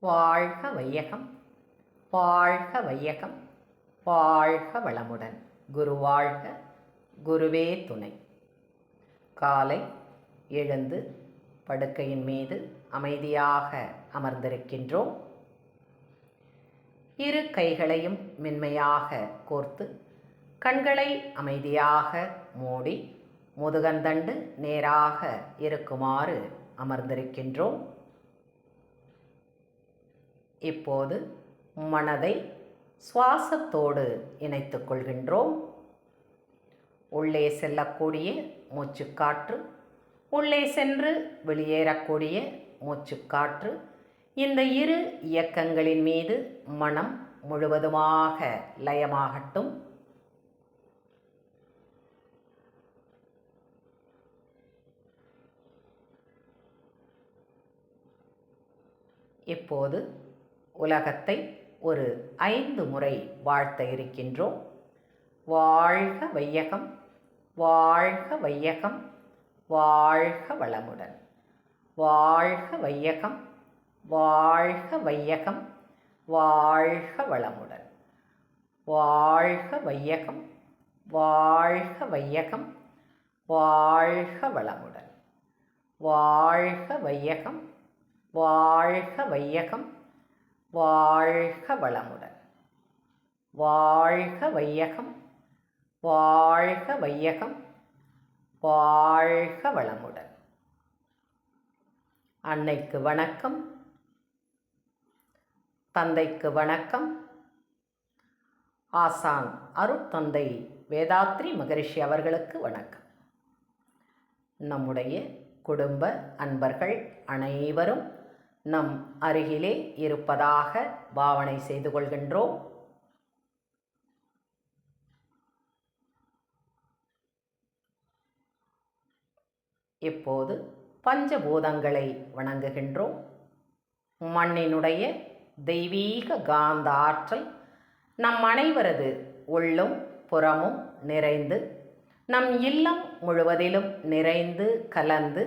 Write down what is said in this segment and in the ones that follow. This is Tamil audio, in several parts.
வாழ்க வையகம். வாழ்க வையகம். வாழ்க வளமுடன். குரு வாழ்க. குருவே துணை. காலை எழுந்து படுக்கையின் மீது அமைதியாக அமர்ந்திருக்கின்றோம். இரு கைகளையும் மென்மையாக கோர்த்து கண்களை அமைதியாக மூடி முதுகந்தண்டு நேராக இருக்குமாறு அமர்ந்திருக்கின்றோம். இப்போது மனதை சுவாசத்தோடு இணைத்து கொள்கின்றோம். உள்ளே செல்லக்கூடிய மூச்சுக்காற்று உள்ளே சென்று வெளியேறக்கூடிய மூச்சுக்காற்று இந்த இரு இயக்கங்களின் மீது மனம் முழுவதுமாக லயமாகட்டும். இப்போது உலகத்தை ஒரு ஐந்து முறை வாழ்த்த இருக்கின்றோம். வாழ்க வையகம் வாழ்க வையகம் வாழ்க வளமுடன். வாழ்க வையகம் வாழ்க வையகம் வாழ்க வளமுடன். வாழ்க வையகம் வாழ்க வையகம் வாழ்க வளமுடன். வாழ்க வையகம் வாழ்க வையகம் வாழ்க வளமுடன். வாழ்க வையகம். வாழ்க வையகம். வாழ்க வளமுடன். அன்னைக்கு வணக்கம். தந்தைக்கு வணக்கம். ஆசான் அருட்தந்தை வேதாத்ரி மகரிஷி அவர்களுக்கு வணக்கம். நம்முடைய குடும்ப அன்பர்கள் அனைவரும் நம் அருகிலே இருப்பதாக பாவனை செய்து கொள்கின்றோம். இப்போது பஞ்சபூதங்களை வணங்குகின்றோம். மண்ணினுடைய தெய்வீக காந்த ஆற்றல் நம் அனைவரது உள்ளும் புறமும் நிறைந்து நம் இல்லம் முழுவதிலும் நிறைந்து கலந்து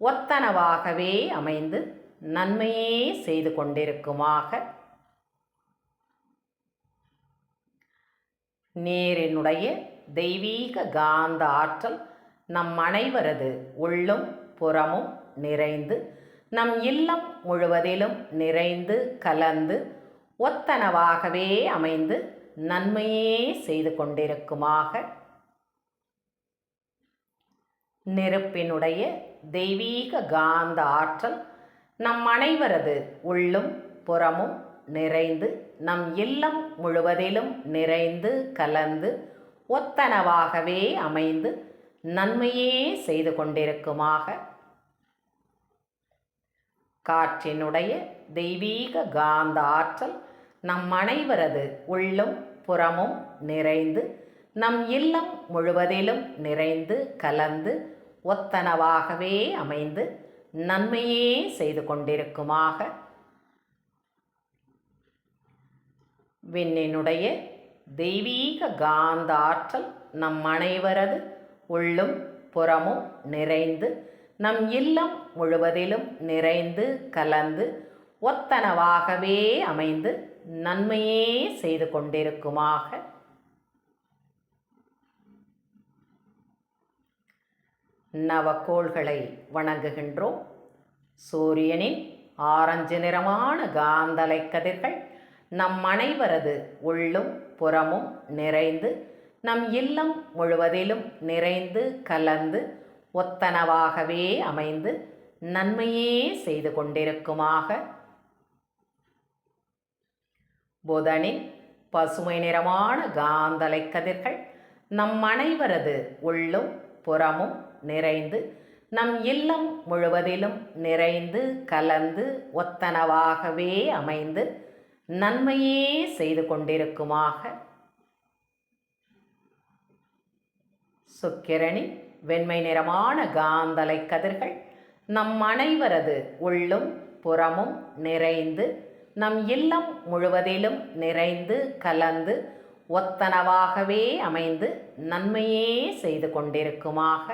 ஒத்தனவாகவே அமைந்து நன்மையே செய்து கொண்டிருக்குமாக. நீரினுடைய தெய்வீக காந்த ஆற்றல் நம் அனைவரது உள்ளும் புறமும் நிறைந்து நம் இல்லம் முழுவதிலும் நிறைந்து கலந்து ஒத்தனவாகவே அமைந்து நன்மையே செய்து கொண்டிருக்குமாக. நெருப்பினுடைய தெய்வீக காந்த ஆற்றல் நம் அனைவரது உள்ளும் புறமும் நிறைந்து நம் இல்லம் முழுவதிலும் நிறைந்து கலந்து ஒத்தனவாகவே அமைந்து நன்மையே செய்து கொண்டிருக்குமாக. காற்றினுடைய தெய்வீக காந்த ஆற்றல் நம் அனைவரது உள்ளும் புறமும் நிறைந்து நம் இல்லம் முழுவதிலும் நிறைந்து கலந்து ஒத்தனவாகவே அமைந்து நன்மையே செய்து கொண்டிருக்குமாக. விண்ணினுடைய தெய்வீக காந்த ஆற்றல் நம் அனைவரது உள்ளும் புறமும் நிறைந்து நம் இல்லம் முழுவதிலும் நிறைந்து கலந்து ஒத்தனவாகவே அமைந்து நன்மையே செய்து கொண்டிருக்குமாக. நவக்கோள்களை வணங்குகின்றோம். சூரியனின் ஆரஞ்சு நிறமான காந்தலை கதிர்கள் நம் அனைவரது உள்ளும் புறமும் நிறைந்து நம் இல்லம் முழுவதிலும் நிறைந்து கலந்து ஒத்தனவாகவே அமைந்து நன்மையே செய்து கொண்டிருக்குமாக. புதனின் பசுமை நிறமான காந்தலை கதிர்கள் நம் அனைவரது உள்ளும் புறமும் நிறைந்து நம் இல்லம் முழுவதிலும் நிறைந்து கலந்து ஒத்தனவாகவே அமைந்து நன்மையே செய்து கொண்டிருக்குமாக. சுக்கிரணி வெண்மை நிறமான காந்தலை கதிர்கள் நம் அனைவரது உள்ளும் புறமும் நிறைந்து நம் இல்லம் முழுவதிலும் நிறைந்து கலந்து ஒத்தனவாகவே அமைந்து நன்மையே செய்து கொண்டிருக்குமாக.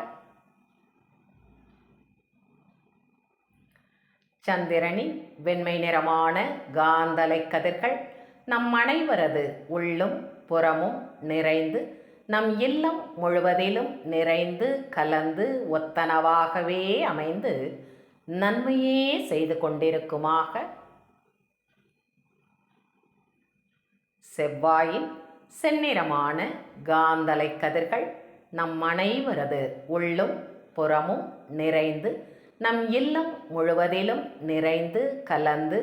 சந்திரனின் வெண்மை நிறமான காந்தலை கதிர்கள் நம் அனைவரது உள்ளும் புறமும் நிறைந்து நம் இல்லம் முழுவதிலும் நிறைந்து கலந்து ஒத்தனவாகவே அமைந்து நன்மையே செய்து கொண்டிருக்குமாக. செவ்வாயின் செந்நிறமான காந்தலை கதிர்கள் நம் அனைவரது உள்ளும் புறமும் நிறைந்து நம் இல்லம் முழுவதிலும் நிறைந்து கலந்து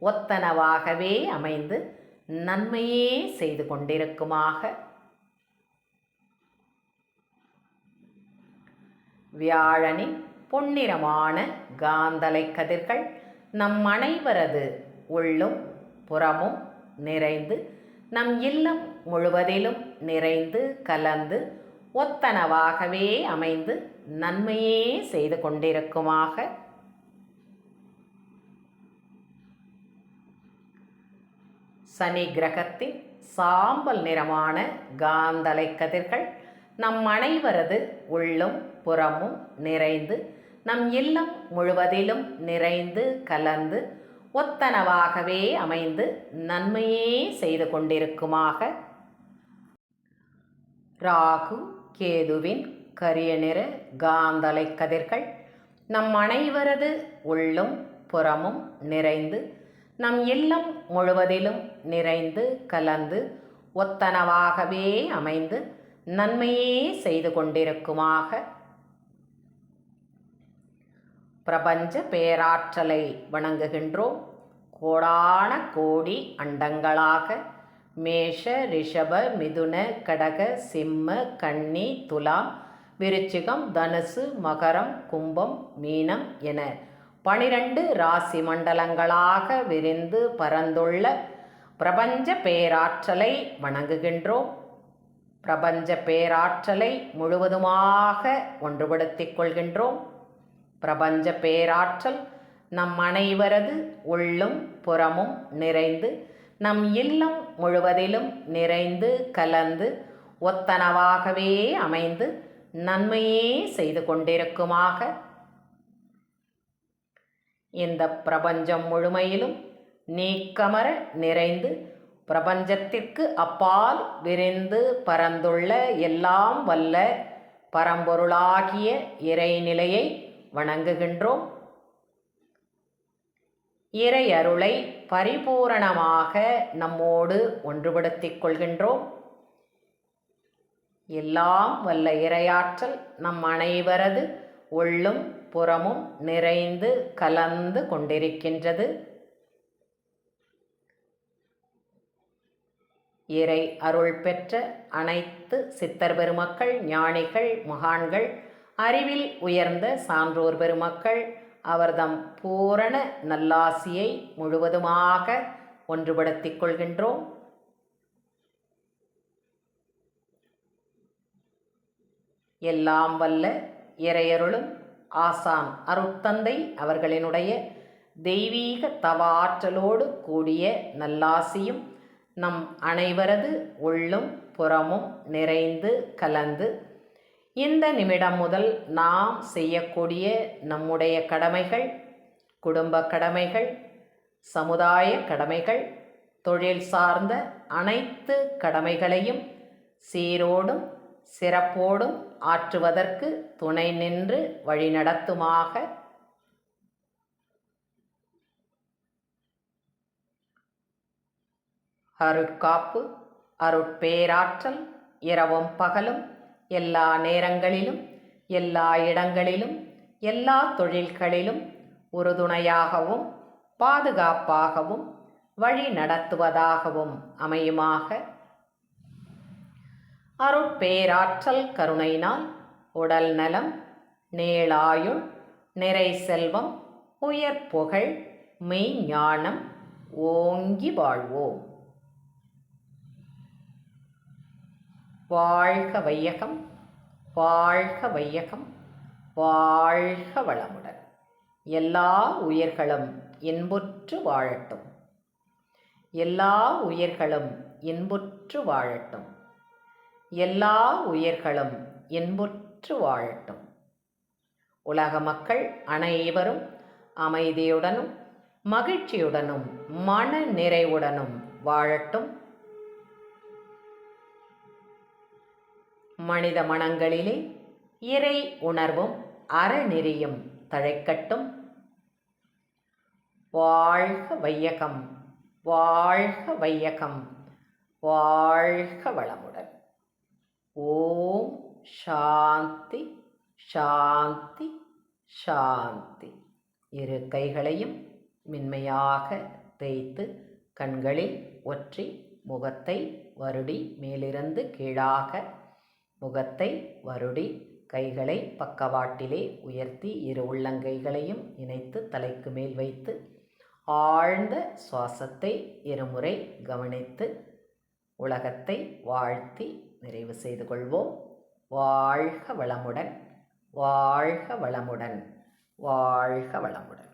ஒத்தனவாகவே அமைந்து நன்மையே செய்து கொண்டிருக்குமாக. வியாழனின் பொன்னிறமான காந்தலை கதிர்கள் நம் அனைவரது உள்ளும் புறமும் நிறைந்து நம் இல்லம் முழுவதிலும் நிறைந்து கலந்து ஒத்தனவாகவே அமைந்து நன்மையே செய்து கொண்டிருக்குமாக. சனி கிரகத்தின் சாம்பல் நிறமான காந்தலை கதிர்கள் நம் அனைவரது உள்ளும் புறமும் நிறைந்து நம் இல்லம் முழுவதிலும் நிறைந்து கலந்து ஒத்தனவாகவே அமைந்து நன்மையே செய்து கொண்டிருக்குமாக. ராகு கேதுவின் கரிய நிற காந்தலை கதிர்கள் நம் அனைவரது உள்ளும் புறமும் நிறைந்து நம் இல்லம் முழுவதிலும் நிறைந்து கலந்து ஒத்தனவாகவே அமைந்து நன்மையே செய்து கொண்டிருக்குமாக. பிரபஞ்ச பேராற்றலை வணங்குகின்றோம். கோடான கோடி அண்டங்களாக மேஷ ரிஷப மிதுன கடக சிம்ம கன்னி துலாம் விருச்சிகம் தனுசு மகரம் கும்பம் மீனம் என பனிரெண்டு ராசி மண்டலங்களாக விரிந்து பரந்துள்ள பிரபஞ்ச பேராற்றலை வணங்குகின்றோம். பிரபஞ்ச பேராற்றலை முழுவதுமாக ஒன்றுபடுத்திக் கொள்கின்றோம். பிரபஞ்ச பேராற்றல் நம் அனைவரது உள்ளும் புறமும் நிறைந்து நம் இல்லம் முழுவதிலும் நிறைந்து கலந்து ஒத்தனவாகவே அமைந்து நன்மையே செய்து கொண்டிருக்குமாக. இந்த பிரபஞ்சம் முழுமையிலும் நீக்கமர நிறைந்து பிரபஞ்சத்திற்கு அப்பால் விரிந்து பரந்துள்ள எல்லாம் வல்ல பரம்பொருளாகிய இறைநிலையை வணங்குகின்றோம். இறை அருளை பரிபூரணமாக நம்மோடு ஒன்றுபடுத்திக் கொள்கின்றோம். எல்லாம் வல்ல இரையாற்றல் நம் அனைவரது உள்ளும் புறமும் நிறைந்து கலந்து கொண்டிருக்கின்றது. இறை அருள் பெற்ற அனைத்து சித்தர் பெருமக்கள் ஞானிகள் மகான்கள் அறிவில் உயர்ந்த சான்றோர் பெருமக்கள் அவர்தம் பூரண நல்லாசியை முழுவதுமாக ஒன்றுபடுத்திக் கொள்கின்றோம். எல்லாம் வல்ல இறையருளும் ஆசான் அருட்தந்தை அவர்களினுடைய தெய்வீக தவாற்றலோடு கூடிய நல்லாசியும் நம் அனைவரது உள்ளும் புறமும் நிறைந்து கலந்து இந்த நிமிடம் முதல் நாம் செய்யக்கூடிய நம்முடைய கடமைகள் குடும்ப கடமைகள் சமுதாய கடமைகள் தொழில் சார்ந்த அனைத்து கடமைகளையும் சீரோடும் சிறப்போடும் ஆற்றுவதற்கு துணை நின்று வழிநடத்துமாக அருட்காப்பு அருட்பேராற்றல் இரவும் பகலும் எல்லா நேரங்களிலும் எல்லா இடங்களிலும் எல்லா தொழில்களிலும் உறுதுணையாகவும் பாதுகாப்பாகவும் வழி நடத்துவதாகவும் அமையுமாக. அருட்பேராற்றல் கருணையினால் உடல் நலம் நேளாயுள் நிறை செல்வம் உயர் புகழ் மெய்ஞானம் ஓங்கி வாழ்வோம். வாழ்க வையகம் வாழ்க வையகம் வாழ்க வளமுடன். எல்லா உயிர்களும் இன்புற்று வாழட்டும். எல்லா உயிர்களும் இன்புற்று வாழட்டும். எல்லா உயிர்களும் இன்புற்று வாழட்டும். உலக மக்கள் அனைவரும் அமைதியுடனும் மகிழ்ச்சியுடனும் மன நிறைவுடனும் வாழட்டும். மனித மனங்களிலே இறை உணர்வும் அறநெறியும் தழைக்கட்டும். வாழ்க வையகம் வாழ்க வையகம் வாழ்க வளமுடன். ஓம் சாந்தி சாந்தி சாந்தி. இரு கைகளையும் மென்மையாக தேய்த்து கண்களில் ஒற்றி முகத்தை வருடி மேலிருந்து கீழாக முகத்தை வருடி கைகளை பக்கவாட்டிலே உயர்த்தி இரு உள்ளங்கைகளையும் இணைத்து தலைக்கு மேல் வைத்து ஆழ்ந்த சுவாசத்தை இருமுறை கவனித்து உலகத்தை வாழ்த்தி நிறைவு செய்து கொள்வோம். வாழ்க வளமுடன் வாழ்க வளமுடன் வாழ்க வளமுடன்.